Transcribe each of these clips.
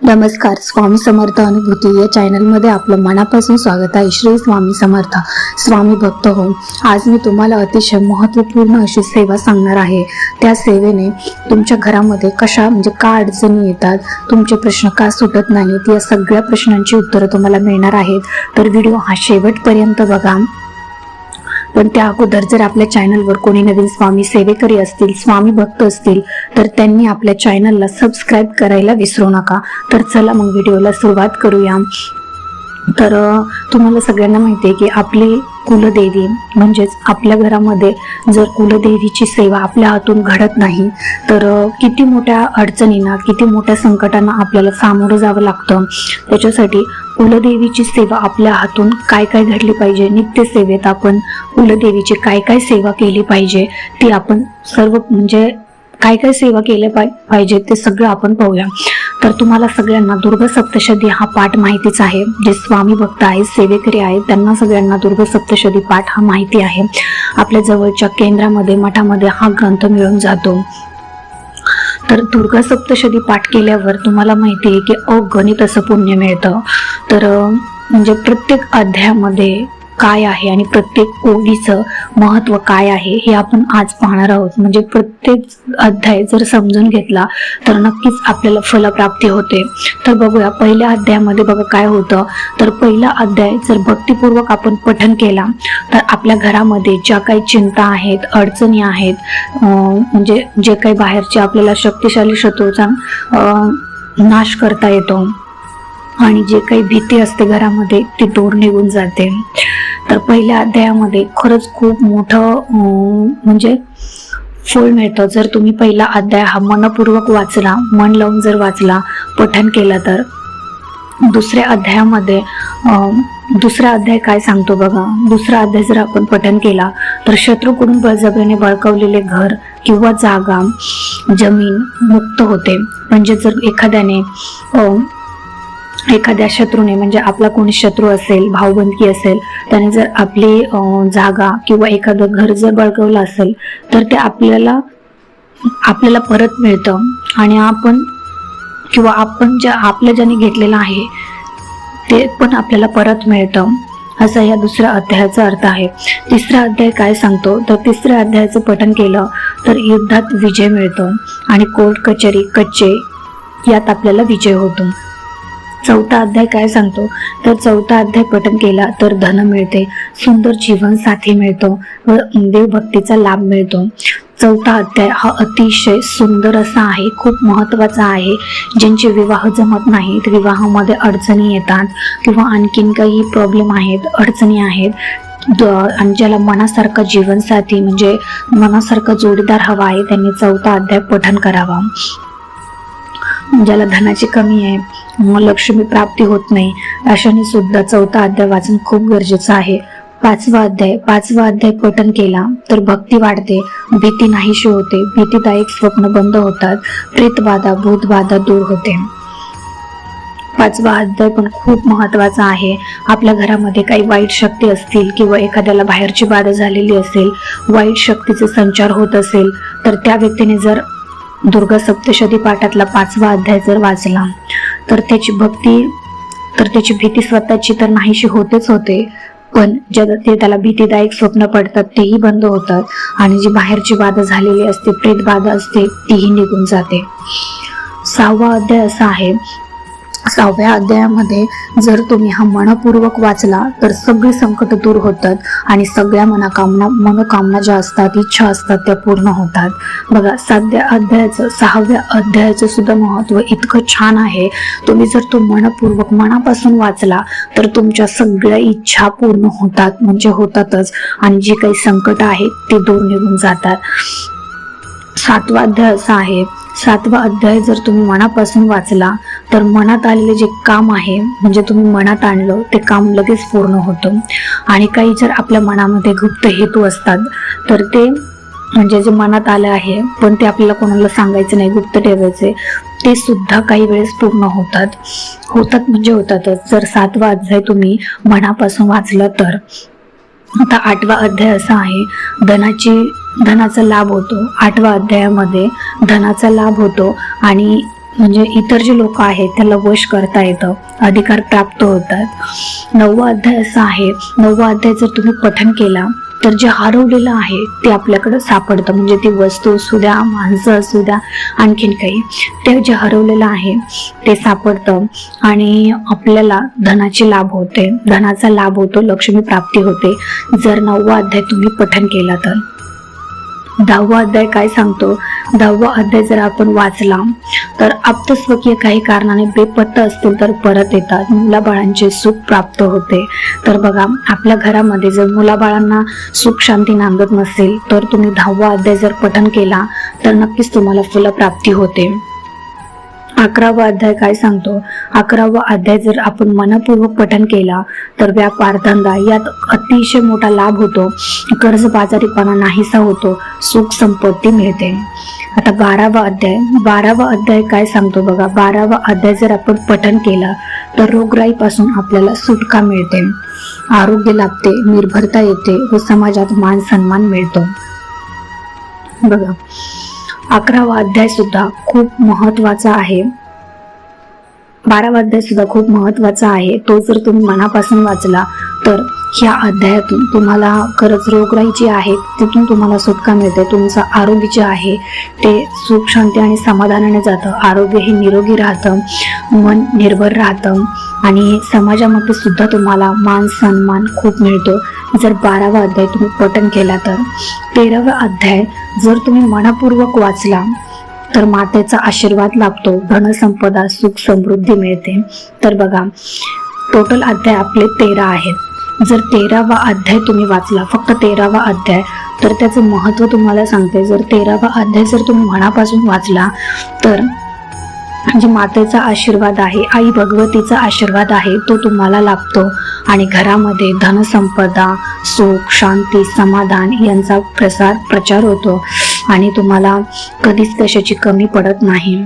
नमस्कार स्वामी समर्थ अनुभूती या चॅनलमध्ये आपलं मनापासून स्वागत आहे. श्री स्वामी समर्थ स्वामी भक्त हो आज मी तुम्हाला अतिशय महत्त्वपूर्ण अशी सेवा सांगणार आहे. त्या सेवेने तुमच्या घरामध्ये कशा म्हणजे का अडचणी येतात तुमचे प्रश्न का सुटत नाहीत या सगळ्या प्रश्नांची उत्तरं तुम्हाला मिळणार आहेत. तर व्हिडिओ हा शेवटपर्यंत बघा. पण त्या अगोदर जर आपल्या चॅनलवर कोणी नवीन स्वामी सेवेकरी असतील स्वामी भक्त असतील तर त्यांनी आपल्या चॅनलला सबस्क्राईब करायला विसरू नका. तर चला मग व्हिडिओला सुरुवात करूया. तर तुम्हाला सगळ्यांना माहिती आहे की आपली कुलदेवी म्हणजेच आपल्या घरामध्ये जर कुलदेवीची सेवा आपल्या हातून घडत नाही तर किती मोठ्या अडचणींना किती मोठ्या संकटांना आपल्याला सामोरं जावं लागतं. त्याच्यासाठी कुलदेवीची सेवा आपल्या हातून काय काय घडली पाहिजे? नित्य सेवेत आपण कुलदेवीची काय काय सेवा केली पाहिजे? ती आपण सर्व म्हणजे काय काय सेवा केल्या पाहिजे ते सगळं आपण पाहूया. तर तुम्हाला सगळ्यांना दुर्ग सप्तशती हा पाठ माहितीच आहे. जे स्वामी भक्त आहेत सेवेकरी आहेत त्यांना सगळ्यांना दुर्ग सप्तशती पाठ हा माहिती आहे. आपल्या जवळच्या केंद्रामध्ये मठामध्ये हा ग्रंथ मिळून जातो. तर दुर्गा सप्तशती पाठ केल्यावर तुम्हाला माहिती आहे की अगणित असं पुण्य मिळतं. तर म्हणजे प्रत्येक अध्यायामध्ये काय आहे आणि प्रत्येक ओळीचं महत्त्व काय आहे हे आपण आज पाहणार आहोत. म्हणजे प्रत्येक अध्याय जर समजून घेतला तर नक्कीच आपल्याला फलप्राप्ती होते. तर बघूया पहिल्या अध्यायामध्ये बघा काय होतं. तर पहिला अध्याय जर भक्तिपूर्वक आपण पठन केला तर आपल्या घरामध्ये ज्या काही चिंता आहेत अडचणी आहेत म्हणजे जे काही बाहेरचे आपल्याला शक्तिशाली शत्रूचा नाश करता येतो आणि जे काही भीती असते घरामध्ये ती दूर निघून जाते. तर पहिल्या अध्यायामध्ये खरंच खूप मोठं म्हणजे फळ मिळतं. जर तुम्ही पहिला अध्याय हा मनपूर्वक वाचला मन लावून जर वाचला पठन केलं तर. दुसऱ्या अध्यायामध्ये दुसरा अध्याय काय सांगतो बघा? दुसरा अध्याय जर आपण पठन केला तर शत्रूकडून बळजबरीने बळकवलेले घर किंवा जागा जमीन मुक्त होते. म्हणजे जर एखाद्याने एखाद्या शत्रूने म्हणजे आपला कोणी शत्रू असेल भाऊबंदकी असेल त्याने जर आपली जागा किंवा एखादं घर जर बळकवलं असेल तर ते आपल्याला आपल्याला परत मिळतं. आणि आपण किंवा आपण ज्या आपल्या ज्याने घेतलेलं आहे ते पण आपल्याला परत मिळतं. असा या दुसऱ्या अध्यायाचा अर्थ आहे. तिसरा अध्याय काय सांगतो? तर तिसऱ्या अध्यायाचं पठन केलं तर युद्धात विजय मिळतो. आणि कोर्ट कचेरी कच्चे यात आपल्याला विजय होतो. चौथा अध्याय काय सांगतो? तर चौथा अध्याय पठन केला तर धन मिळते सुंदर जीवन साथी मिळतो व देवभक्तीचा लाभ मिळतो. चौथा अध्याय हा अतिशय सुंदर असा आहे खूप महत्त्वाचा आहे. ज्यांचे विवाह जमत नाहीत विवाहामध्ये अडचणी येतात किंवा आणखीन काही प्रॉब्लेम आहेत अडचणी आहेत आणि ज्याला मनासारखा जीवनसाथी म्हणजे मनासारखा जोडीदार हवा आहे त्यांनी चौथा अध्याय पठन करावा. ज्याला धनाची कमी आहे लक्ष्मी प्राप्ती होत नाही. अशाने सुद्धा चौथा अध्याय वाचन खूप गरजेचं आहे. पाचवा अध्याय पाचवा अध्याय पठन केला तर भक्ती वाढते भीती नाहीशी होते भीतीदायक स्वप्न बंद होतात प्रेतबाधा भूतबाधा दूर होते. पाचवा अध्याय पण खूप महत्त्वाचा आहे. आपल्या घरामध्ये काही वाईट शक्ती असतील किंवा एखाद्याला बाहेरची बाधा झालेली असेल वाईट शक्तीचे संचार होत असेल तर त्या व्यक्तीने जर दुर्गा सप्तशती पाठातला पाचवा अध्याय जर वाचला तर त्याची भक्ती तर त्याची भीती स्वतःची तर नाहीशी होतेच होते. पण ज्या ते त्याला भीतीदायक स्वप्न पडतात तेही बंद होतात. आणि जी बाहेरची बाधा झालेली असते प्रेत बाधा असते तीही निघून जाते. सहावा अध्याय असा आहे सहाव्या अध्यायामध्ये जर तुम्ही हा मनपूर्वक वाचला तर सगळी संकट दूर होतात आणि सगळ्या मनाकामना मनोकामना ज्या असतात इच्छा असतात त्या पूर्ण होतात. बघा साध्या अध्यायाचं सहाव्या अध्यायाचं सुद्धा महत्त्व इतकं छान आहे. तुम्ही जर तो मनपूर्वक मनापासून वाचला तर तुमच्या सगळ्या इच्छा पूर्ण होतात म्हणजे होतातच. आणि जे काही संकट आहेत ते दूर निघून जातात. सातवा अध्याय असा आहे सातवा अध्याय जर तुम्ही मनापासून वाचला तर मनात आलेले जे काम आहे म्हणजे तुम्ही मनात आणलं ते काम लगेच पूर्ण होतं. आणि काही जर आपल्या मनामध्ये गुप्त हेतू असतात तर ते म्हणजे जे मनात आलं आहे पण ते आपल्याला कोणाला सांगायचं नाही गुप्त ठेवायचे ते सुद्धा काही वेळेस पूर्ण होतात. होतात म्हणजे होतातच. जर सातवा अध्याय तुम्ही मनापासून वाचला तर. आता आठवा अध्याय असा आहे धनाची धनाचा लाभ होतो. आठवा अध्यायामध्ये धनाचा लाभ होतो आणि म्हणजे इतर जे लोक आहेत त्याला वश करता येतं. अधिकार प्राप्त होतात. नववा अध्याय असा आहे नववा अध्याय जर तुम्ही पठन केला तर जे हरवलेलं आहे ते आपल्याकडं सापडतं. म्हणजे ती वस्तू असू द्या माणसं असू द्या आणखीन काही. ते जे हरवलेलं आहे ते सापडतं आणि आपल्याला धनाची लाभ होते. धनाचा लाभ होतो लक्ष्मी प्राप्ती होते. जर नववा अध्याय तुम्ही पठन केला तर. दहावा अध्याय काय सांगतो? दहावा अध्याय जर आपण वाचला तर आप्तस्वकीय काही कारणाने बेपत्ता असतील तर परत येतात. मुलाबाळांचे सुख प्राप्त होते. तर बघा आपल्या घरामध्ये जर मुलाबाळांना सुख शांती नांदत नसेल तर तुम्ही दहावा अध्याय जर पठन केला तर नक्कीच तुम्हाला फलप्राप्ती होते. अकरावा अध्याय काय सांगतो? अकरावा अध्याय जर आपण मनपूर्वक पठन केला तर व्यापार धंदा यात अतिशय मोठा लाभ होतो. कर्ज बाजारीपणा नाहीसा होतो. सुख संपत्ती मिळते. आता बारावा अध्याय. बारावा अध्याय काय सांगतो बघा? बारावा अध्याय जर आपण पठन केला तर रोगराईपासून आपल्याला सुटका मिळते. आरोग्य लाभते निर्भरता येते व समाजात मान सन्मान मिळतो. बघा. अकरावा अध्याय सुद्धा खूप महत्त्वाचा आहे. बारावा अध्याय सुद्धा खूप महत्त्वाचा आहे. तो जर तुम्ही मनापासून वाचला तर ह्या अध्यायातून तुम्हाला खरंच रोगराई जी आहे. तिथून तुम्हाला सुटका मिळते. तुमचं आरोग्य जे आहे ते सुख शांती आणि समाधानाने जातं. आरोग्य हे निरोगी राहतं मन निर्भर राहतं आणि समाजामध्ये सुद्धा तुम्हाला मान सन्मान खूप मिळतो. जर बारावा अध्याय तुम्ही पठन केला तर. तेरावा अध्याय जर तुम्ही मनपूर्वक वाचला तर मातेचा आशीर्वाद लाभतो धनसंपदा सुख समृद्धी मिळते. तर बघा टोटल अध्याय आपले तेरा आहेत. जर तेरावा अध्याय तुम्ही वाचला फक्त तेरावा अध्याय तर त्याचं महत्त्व तुम्हाला सांगते. जर तेरावा अध्याय जर तुम्ही मनापासून वाचला तर म्हणजे मातेचा आशीर्वाद आहे आई भगवतीचा आशीर्वाद आहे तो तुम्हाला लाभतो. आणि घरामध्ये धनसंपदा सुख शांती समाधान यांचा प्रसार प्रचार होतो. आणि तुम्हाला कधीच कशाची कमी पडत नाही.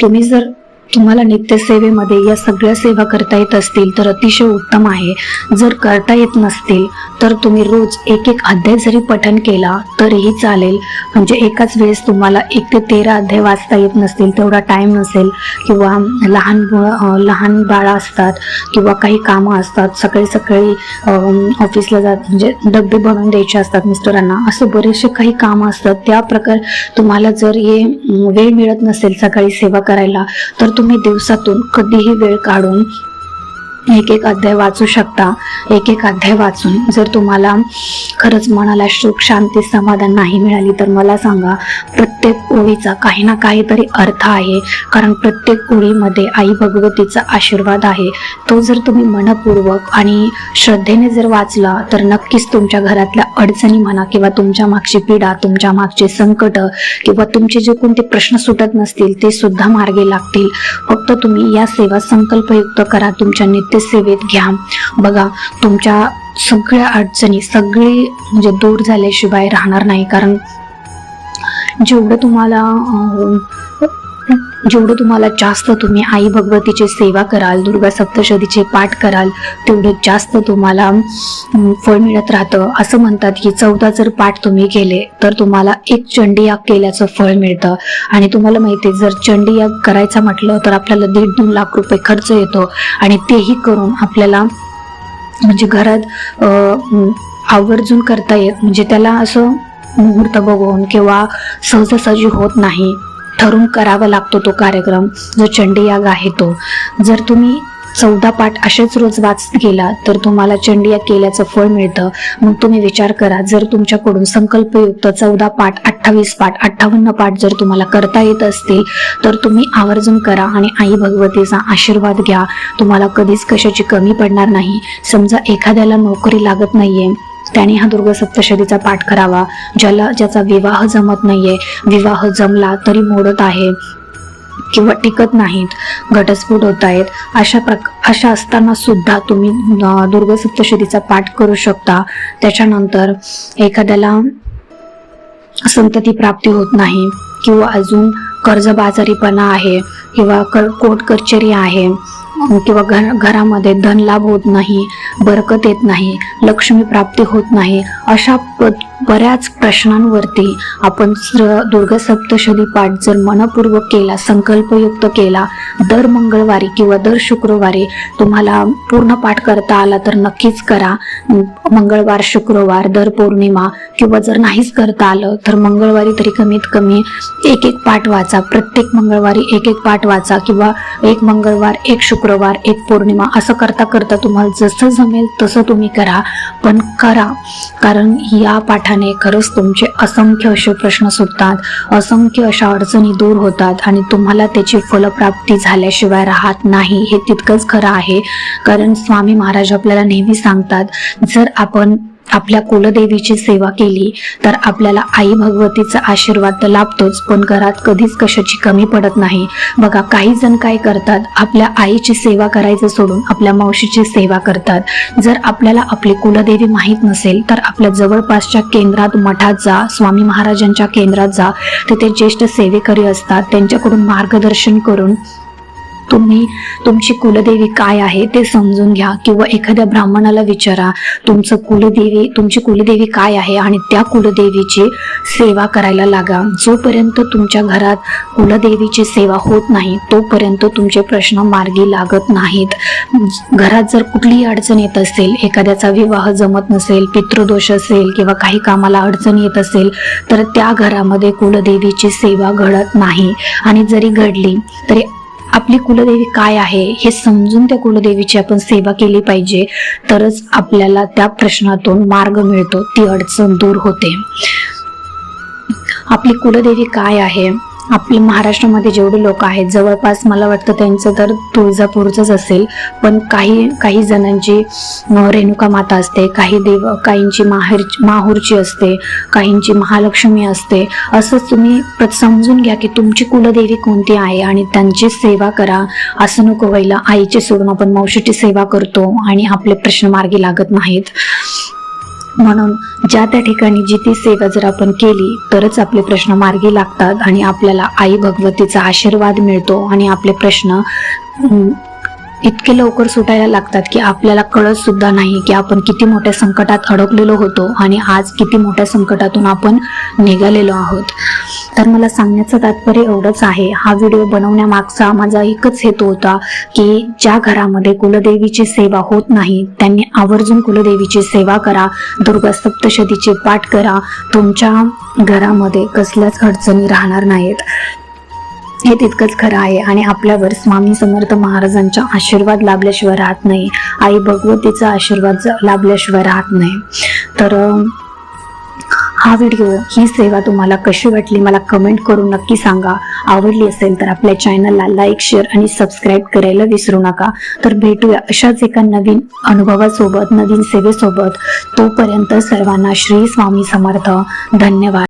तुम्ही जर तुम्हाला नित्यसेवेमध्ये या सगळ्या सेवा करता येत असतील तर अतिशय उत्तम आहे. जर करता येत नसतील तर तुम्ही रोज एक एक अध्याय जरी पठन केला तरीही चालेल. म्हणजे एकाच वेळेस तुम्हाला एक ते तेरा अध्याय वाचता येत नसतील तेवढा टाईम नसेल किंवा लहान लहान बाळं असतात किंवा काही कामं असतात सकाळी सकाळी ऑफिसला जात म्हणजे डबे बनवून द्यायचे असतात मिस्टरांना असं बरेचसे काही कामं असतात. त्या प्रकार तुम्हाला जर हे वेळ मिळत नसेल सकाळी सेवा करायला तर तुम्ही दिवसातून कधीही वेळ काढून एक एक अध्याय वाचू शकता. एक एक अध्याय वाचून जर तुम्हाला खरंच मनाला सुख शांती समाधान नाही मिळाली तर मला सांगा प्रत्येक ओळीचा काही ना काहीतरी अर्थ आहे. कारण प्रत्येक ओळीमध्ये आई भगवतीचा आशीर्वाद आहे. तो जर तुम्ही मनपूर्वक आणि श्रद्धेने जर वाचला तर नक्कीच तुमच्या घरातल्या अडचणी म्हणा किंवा तुमच्या मागची पीडा तुमच्या मागचे संकट किंवा तुमचे जे कोणते प्रश्न सुटत नसतील ते सुद्धा मार्गे लागतील. फक्त तुम्ही या सेवा संकल्पयुक्त करा. तुमच्या नित्य सेवेत घ्या. बघा तुमच्या सगळ्या अडचणी सगळे म्हणजे दूर झाल्याशिवाय राहणार नाही. कारण जेवढं तुम्हाला जेवढं तुम्हाला जास्त तुम्ही आई भगवतीची सेवा कराल दुर्गा सप्तशतीचे पाठ कराल तेवढे जास्त तुम्हाला फळ मिळत राहतं. असं म्हणतात की चौदा जर पाठ तुम्ही केले तर तुम्हाला एक चंडी याग केल्याचं फळ मिळतं. आणि तुम्हाला माहिती आहे जर चंडी याग करायचा म्हटलं तर आपल्याला दीड दोन लाख रुपये खर्च येतो. आणि तेही करून आपल्याला म्हणजे घरात आवर्जून करता येत म्हणजे त्याला असं मुहूर्त बघून किंवा सहजासहजी होत नाही. ठरून करावा लागतो तो कार्यक्रम जो चंडीयाग आहे तो. जर तुम्ही चौदा पाठ असेच रोज वाचत गेला तर तुम्हाला चंडिया केल्याचं फळ मिळतं. मग तुम्ही विचार करा जर तुमच्याकडून संकल्पयुक्त चौदा पाठ अठ्ठावीस पाठ अठ्ठावन्न पाठ जर तुम्हाला करता येत असतील तर तुम्ही आवर्जून करा आणि आई भगवतीचा आशीर्वाद घ्या. तुम्हाला कधीच कशाची कमी पडणार नाही. समजा एखाद्याला नोकरी लागत नाहीये त्याने हा दुर्गा सप्तशतीचा पाठ करावा ज्याला ज्याचा विवाह जमत नाहीये. विवाह जमला तरी मोडत आहे किंवा टिकत नाहीत. घटस्फोट होत आहेत. अशा प्रक अशा असताना सुद्धा तुम्ही दुर्ग सप्तशतीचा पाठ करू शकता. त्याच्यानंतर एखाद्याला संतती प्राप्ती होत नाही किंवा अजून कर्जबाजारीपणा आहे किंवा कर कोर्ट कचेरी आहे. किंवा घर घरामध्ये धनलाभ होत नाही बरकत येत नाही लक्ष्मी प्राप्ती होत नाही अशा प बऱ्याच प्रश्नांवरती आपण श्र दुर्गा सप्तशती पाठ जर मनपूर्वक केला संकल्पयुक्त केला दर मंगळवारी किंवा दर शुक्रवारी तुम्हाला पूर्ण पाठ करता आला तर नक्कीच करा. मंगळवार शुक्रवार दर पौर्णिमा किंवा जर नाहीच करता आलं तर मंगळवारी तरी कमीत कमी एक एक पाठ वाचा. प्रत्येक मंगळवारी एक एक पाठ वाचा किंवा एक मंगळवार एक शुक्रवार एक पौर्णिमा असं करता करता तुम्हाला जसं जमेल तसं तुम्ही करा. पण करा. कारण या पाठाने खरंच तुमचे असंख्य असे प्रश्न सुटतात असंख्य अशा अडचणी दूर होतात आणि तुम्हाला त्याची फलप्राप्ती झाल्याशिवाय राहत नाही हे तितकंच खरं आहे. कारण स्वामी महाराज आपल्याला नेहमी सांगतात जर आपण आपल्या कुलदेवीची सेवा केली तर आपल्याला आई भगवतीचा आशीर्वाद तर लाभतोच पण घरात कधीच कशाची कमी पडत नाही. बघा काही जण काय करतात आपल्या आईची सेवा करायचं सोडून आपल्या मावशीची सेवा करतात. जर आपल्याला आपली कुलदेवी माहीत नसेल तर आपल्या जवळपासच्या केंद्रात मठात जा स्वामी महाराजांच्या केंद्रात जा. तिथे ज्येष्ठ सेवेकरी असतात त्यांच्याकडून मार्गदर्शन करून तुम्ही तुमची कुलदेवी काय आहे ते समजून घ्या किंवा एखाद्या ब्राह्मणाला विचारा. तुमचं कुलदेवी तुमची कुलदेवी काय आहे आणि त्या कुलदेवीची सेवा करायला लागा. जोपर्यंत तुमच्या घरात कुलदेवीची सेवा होत नाही तोपर्यंत तुमचे प्रश्न मार्गी लागत नाहीत. घरात जर कुठलीही अडचण येत असेल एखाद्याचा विवाह जमत नसेल पितृदोष असेल किंवा काही कामाला अडचण येत असेल तर त्या घरामध्ये कुलदेवीची सेवा घडत नाही. आणि जरी घडली तरी आपली कुलदेवी काय आहे हे समजून त्या कुलदेवीची आपण सेवा केली पाहिजे. तरच आपल्याला त्या प्रश्नातून मार्ग मिळतो ती अडचण दूर होते. आपली कुलदेवी काय आहे? आपली महाराष्ट्रामध्ये जेवढे लोक आहेत जवळपास मला वाटतं त्यांचं तर तुळजापूरचंच असेल. पण काही काही जणांची रेणुका माता असते काही देव काहींची माहेर माहूरची असते काहींची महालक्ष्मी असते. असंच तुम्ही समजून घ्या की तुमची कुलदेवी कोणती आहे आणि त्यांची सेवा करा. असं नको व्हायला. आईची सोडून आपण मावशीची सेवा करतो आणि आपले प्रश्न मार्गी लागत नाहीत. म्हणून ज्या त्या ठिकाणी जिथे सेवा जर आपण केली तरच आपले प्रश्न मार्गी लागतात आणि आपल्याला आई भगवतीचा आशीर्वाद मिळतो आणि आपले प्रश्न इतके लवकर सुटायला लागतात की आपल्याला कळत सुद्धा नाही की आपण किती मोठ्या संकटात अडकलेलो होतो आणि आज किती मोठ्या संकटातून आपण निघालेलो आहोत. तर मला सांगण्याचं तात्पर्य एवढंच आहे. हा व्हिडिओ बनवण्यामागचा माझा एकच हेतू होता की ज्या घरामध्ये कुलदेवीची सेवा होत नाही त्यांनी आवर्जून कुलदेवीची सेवा करा दुर्गा सप्तशतीचे पाठ करा. तुमच्या घरामध्ये कसल्याच अडचणी राहणार नाहीत. हे तितकंच खरं आहे आणि आपल्यावर स्वामी समर्थ महाराजांचा आशीर्वाद लाभल्याशिवाय राहत नाही. आई भगवतीचा आशीर्वाद लाभल्याशिवाय राहत नाही. तर हा व्हिडिओ ही सेवा तुम्हाला कशी वाटली मला कमेंट करून नक्की सांगा. आवडली असेल तर आपल्या चॅनलला लाईक शेअर आणि सबस्क्राईब करायला विसरू नका. तर भेटूया अशाच एका नवीन अनुभवासोबत नवीन सेवेसोबत. तोपर्यंत सर्वांना श्री स्वामी समर्थ. धन्यवाद.